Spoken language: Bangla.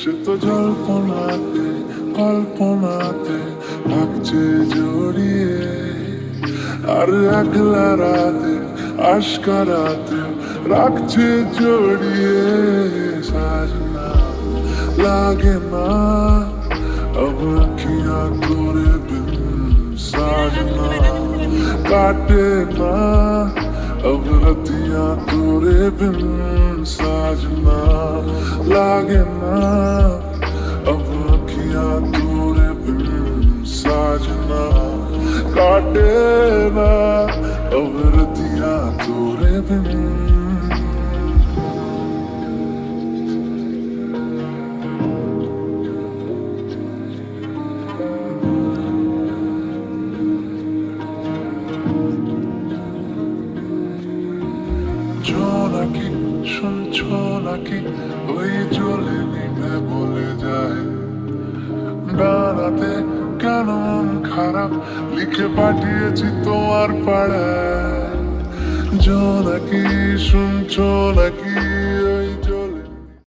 সে তো জল্পনাতে কল্পনাতে থাকছে জড়িয়ে আর একলা রাতে আশকারাতে রাখছে জড়িয়ে সাজনা লাগে না अब अखियां तोरे बिन साजना काटे ना अब रतिया तोरे बिन साजना लागे ना। अब अखियाँ तोरे बिन साजना काटे ना। अब रतिया तोरे बिन নাকি শুনছো নাকি ওই চলে নিভে বলে যায়। দাঁড়াতে কেন মন খারাপ? লিখে পাঠিয়েছি তোমার পাড়ায়। নাকি শুনছো নাকি